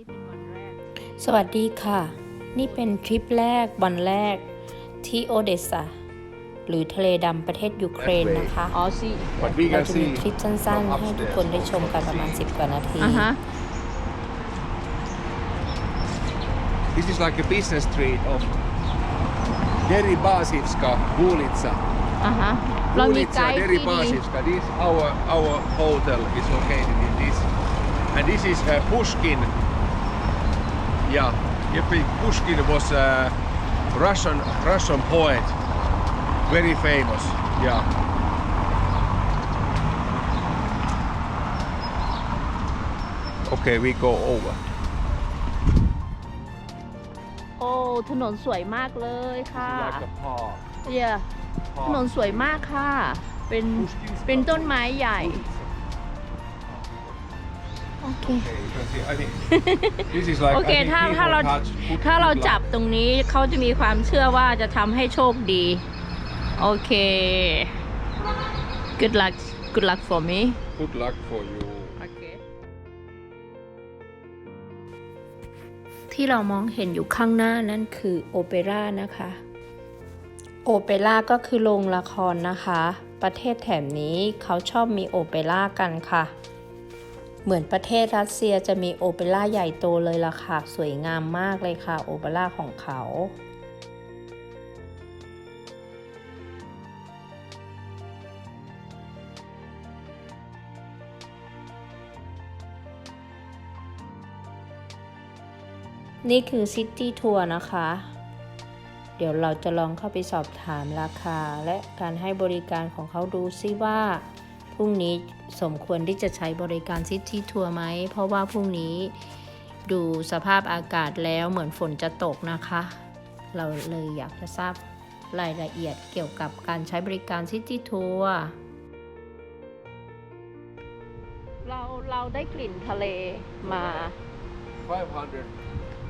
นี่เป็นวันแรก สวัสดีค่ะ นี่เป็นทริปแรกวันแรกที่โอเดสซาหรือทะเลดำประเทศยูเครนนะคะอ๋อสิ But we เรา can จะมี see คลิปสั้นๆ ให้ทุกคนได้ชมกันประมาณ 10 กว่านาทีอ่าฮะ This is like a business street of Deribasivska, Bulitsa. อ่าฮะเรามี Bulitsa, ไกด์ที่ดี Deribasivska. This our our hotel is located in this, and this is uh, Pushkin. Yeah, Yepi Pushkin was a Russian Russian poet, very famous. Yeah. Okay, we go over. โอ้ถนนสวยมากเลย This ค่ะ is like a park. เย่ถนน park. สวยมากค่ะ เป็น Pushkin's เป็นต้นไม้ใหญ่ โอเค Okay, you can see, I think this is like โอ I เค think ถ้า people ถ้าเรา touch foot ถ้าเรา with จับ love. ตรงนี้เขาจะมีความเชื่อว่าจะทำให้โชคดี โอเค good luck good luck for me Good luck for you. โอเค ที่เรามองเห็นอยู่ข้างหน้านั่นคือโอเปร่านะคะ โอเปร่าก็คือโรงละครนะคะ ประเทศแถบนี้เขาชอบมีโอเปร่ากันค่ะ เหมือนประเทศรัสเซียจะมีโอเปร่าใหญ่โตเลยล่ะค่ะ สวยงามมากเลยค่ะโอเปร่าของเขานี่คือซิตี้ทัวร์นะคะ เดี๋ยวเราจะลองเข้าไปสอบถามราคา และการให้บริการของเขาดูซิว่า พรุ่งนี้สมควรที่จะใช้บริการซิตี้ทัวร์ไหม เพราะว่าพรุ่งนี้ดูสภาพอากาศแล้วเหมือนฝนจะตกนะคะ เราเลยอยากจะทราบรายละเอียดเกี่ยวกับการใช้บริการซิตี้ทัวร์เราเราได้กลิ่นทะเลมา 500,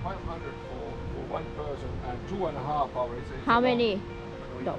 500 for, for one person and two and a half hours. is how about- many No,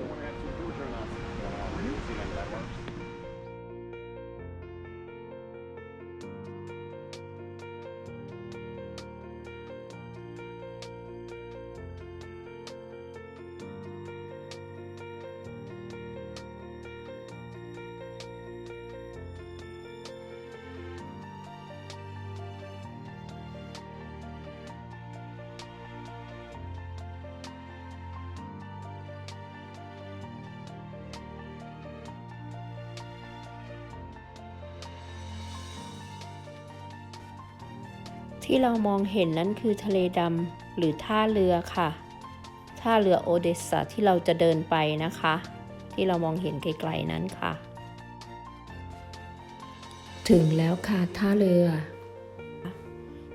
ที่เรามองเห็นนั้นคือทะเลดำหรือท่าเรือค่ะ ท่าเรือโอเดสซาที่เราจะเดินไปนะคะ ที่เรามองเห็นไกลๆนั้นค่ะ ถึงแล้วค่ะท่าเรือ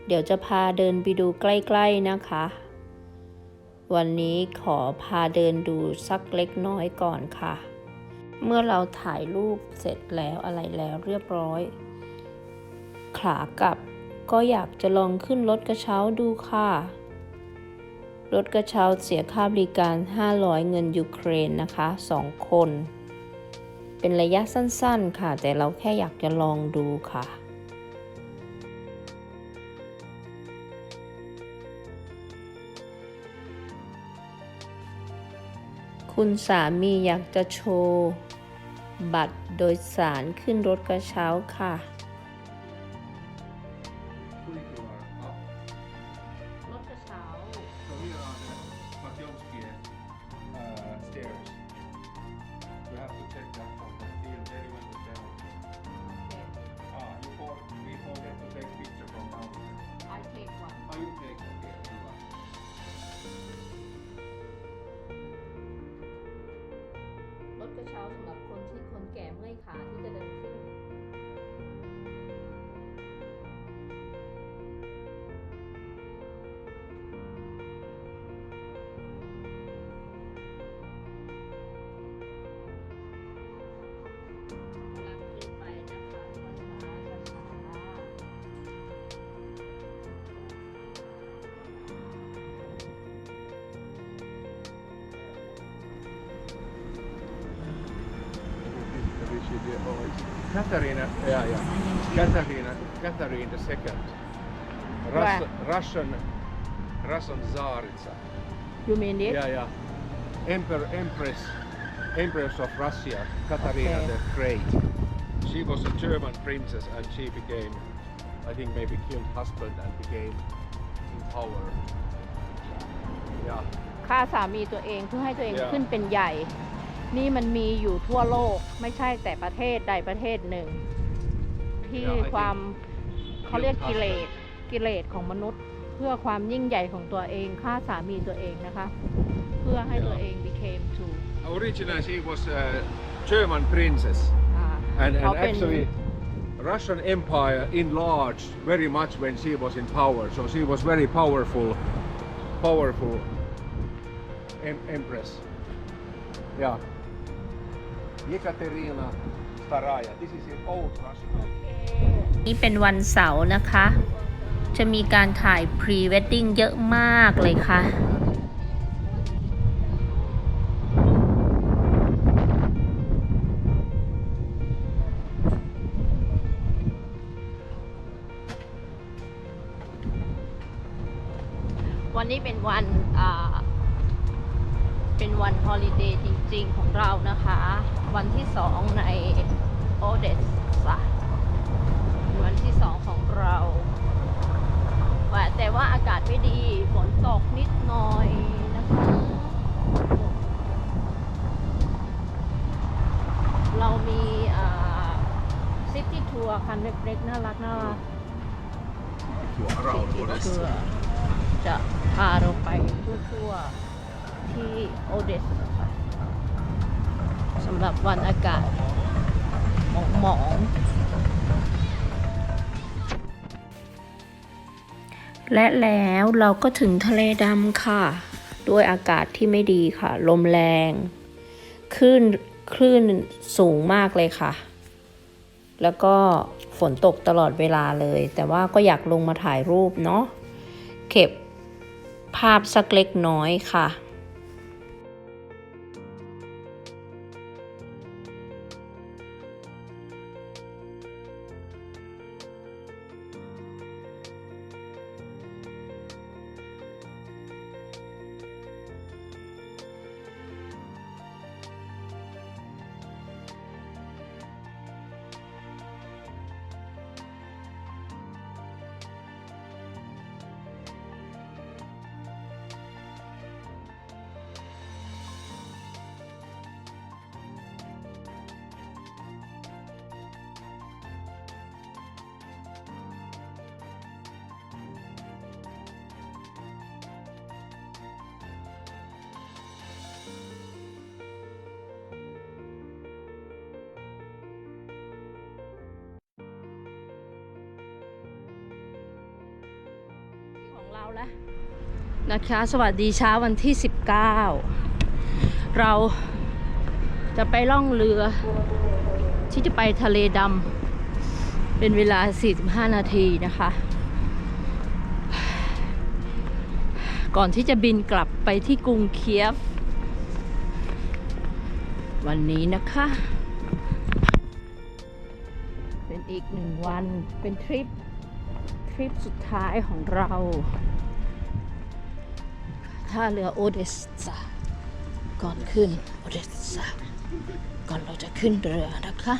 เดี๋ยวจะพาเดินไปดูใกล้ๆนะคะ วันนี้ขอพาเดินดูสักเล็กน้อยก่อนค่ะ เมื่อเราถ่ายรูปเสร็จแล้วอะไรแล้วเรียบร้อย ขากลับ ก็อยากจะลองขึ้นรถกระเช้าดูค่ะ รถกระเช้าเสียค่าบริการ 500 เงินยูเครนนะคะ 2 คน เป็นระยะสั้นๆค่ะ แต่เราแค่อยากจะลองดูค่ะคุณสามีอยากจะโชว์ บัตรโดยสารขึ้นรถกระเช้าค่ะ uh, Katarina, yeah, yeah. Katarina, Katarina the second. Rus- Russian, Russian Tsaritsa. you mean it Yeah, yeah. Emperor, Empress, Empress of Russia, Katarina Okay. the Great. She was a German princess and she became, I think, maybe killed husband and became in power. Yeah. ฆ่าสามีตัวเองเพื่อให้ตัวเอง Yeah. ขึ้นเป็นใหญ่ นี่มันมีอยู่ทั่วโลกไม่ใช่แต่ประเทศใดประเทศหนึ่ง ที่ Yeah, I think ความเขาเรียก Guilt กิเลสกิเลสของมนุษย์ เพื่อความยิ่งใหญ่ของตัวเองฆ่าสามีตัวเองนะคะ เพื่อให้ Yeah. ตัวเอง became to Originally, she was a German princess. อ่า And, เขา and เป็น actually, Russian Empire enlarged very much when she was in power. So she was very powerful, powerful em- empress. Yeah. Ekaterina Staraya. This is in old Russian. นี่เป็นวันเสาร์นะคะ จะมีการถ่ายพรีเวดดิ้งเยอะมากเลยค่ะ วันนี้เป็นวันอ่าเป็น วันฮอลิเดย์จริงๆของเรานะคะ วันที่สองในโอเดสซาวันที่สองของเราว่าแต่ว่าอากาศไม่ดี ฝนตกนิดหน่อยนะคะ เรามีซิตี้ทัวร์คันเล็กๆ น่ารักน่ารัก Around เพื่ Odessa. อจะพาเราไปทั่วๆ ที่โอเดสค่ะสำหรับวันอากาศหมองและแล้วเราก็ถึงทะเลดำค่ะ ด้วยอากาศที่ไม่ดีค่ะ ลมแรง คลื่นคลื่นสูงมากเลยค่ะ แล้วก็ฝนตกตลอดเวลาเลย แต่ว่าก็อยากลงมาถ่ายรูปเนาะเก็บภาพสักเล็กน้อยค่ะ แล้วนะคะ สวัสดีเช้าวันที่ 19 เราจะไปล่องเรือ ที่จะไปทะเลดำเป็นเวลา 45 นาทีนะคะ ก่อนที่จะบินกลับไปที่กรุงเคียฟ วันนี้นะคะ เป็นอีกหนึ่งวันเป็นทริปทริปสุดท้ายของเรา ท่าเรือโอเดสซาก่อนขึ้นโอเดสซาก่อนเราจะขึ้นเรือนะคะ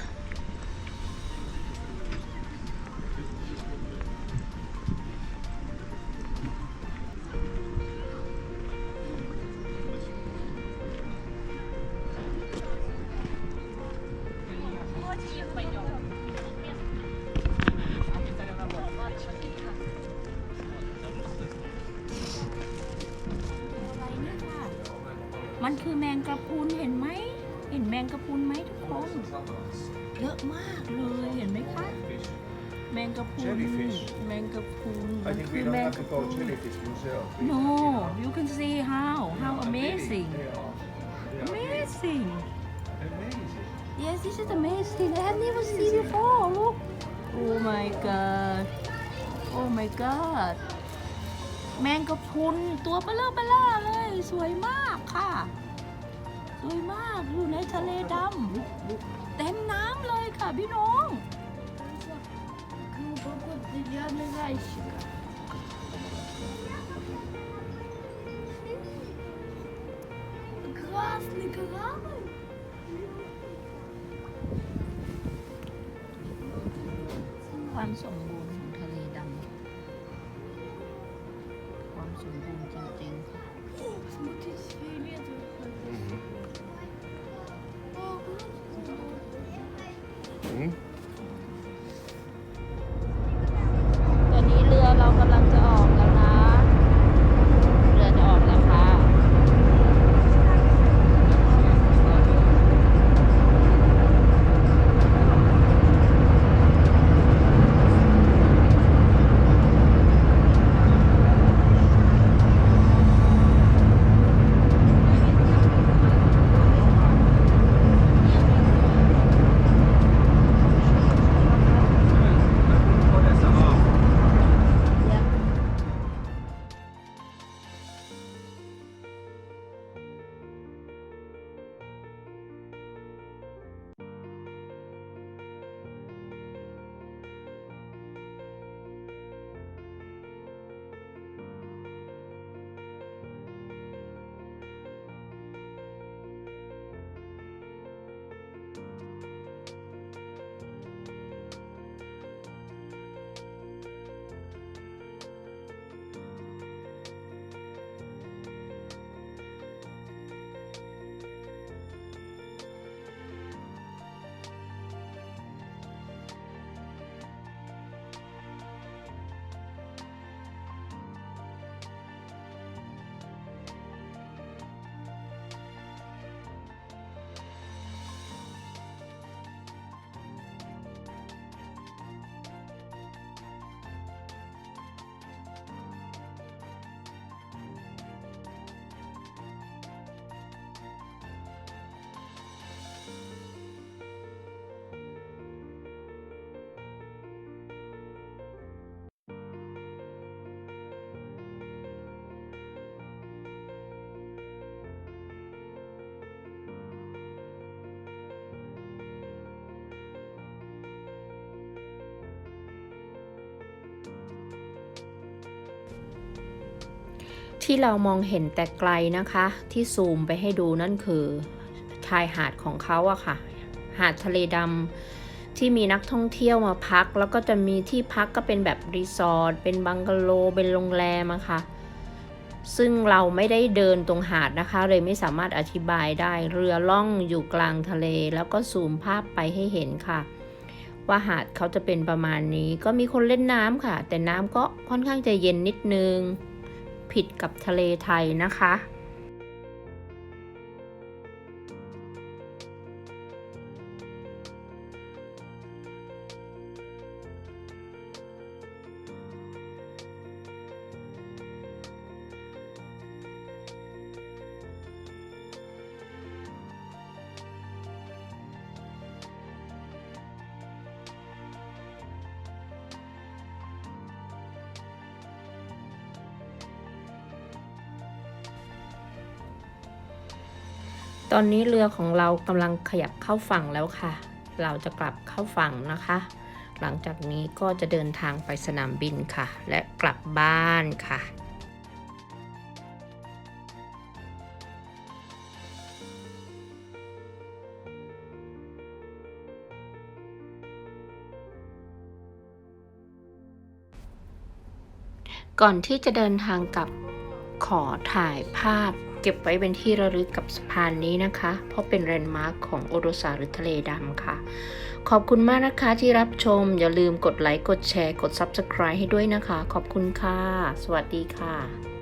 กระพรุนเห็นไหม เห็นแมงกระพรุนไหมทุกคน เยอะมากเลยเห็นไหมคะ แมงกระพรุน Jellyfish แมงกระพรุน I มัน think คื we อ don't แมง have ก to ระพรุ go น jellyfish yourself. No you can see how how amazing amazing Amazing. yes this is amazing I have never seen before look oh my god oh my god แมงกระพรุนตัวเบลอเบลอเลย สวยมากค่ะสว ยมากอยู่ในทะเลดำเต็มน้ำเลยค่ะพี่น้องคือพวามสมบูรณ์ของทะเลดำความสมบูรณ์จริงๆ ที่เรามองเห็นแต่ไกลนะคะ ที่ซูมไปให้ดูนั่นคือชายหาดของเขาอะค่ะ หาดทะเลดำที่มีนักท่องเที่ยวมาพัก แล้วก็จะมีที่พักก็เป็นแบบรีสอร์ทเป็นบังกะโล เป็นโรงแรมอะค่ะซึ่งเราไม่ได้เดินตรงหาดนะคะ เลยไม่สามารถอธิบายได้เรือล่องอยู่กลางทะเล แล้วก็ซูมภาพไปให้เห็นค่ะ ว่าหาดเขาจะเป็นประมาณนี้ ก็มีคนเล่นน้ำค่ะ แต่น้ำก็ค่อนข้างจะเย็นนิดนึง ผิดกับทะเลไทยนะคะ ตอนนี้เรือของเรากำลังขยับเข้าฝั่งแล้วค่ะ เราจะกลับเข้าฝั่งนะคะ หลังจากนี้ก็จะเดินทางไปสนามบินค่ะ และกลับบ้านค่ะก่อนที่จะเดินทางกลับขอถ่ายภาพ เก็บไว้เป็นที่ระลึกกับสะพานนี้นะคะ เพราะเป็นแลนด์มาร์คของโอโดซาหรือทะเลดำค่ะ ขอบคุณมากนะคะที่รับชม อย่าลืมกดไลค์ กดแชร์ กด Subscribe ให้ด้วยนะคะ ขอบคุณค่ะ สวัสดีค่ะ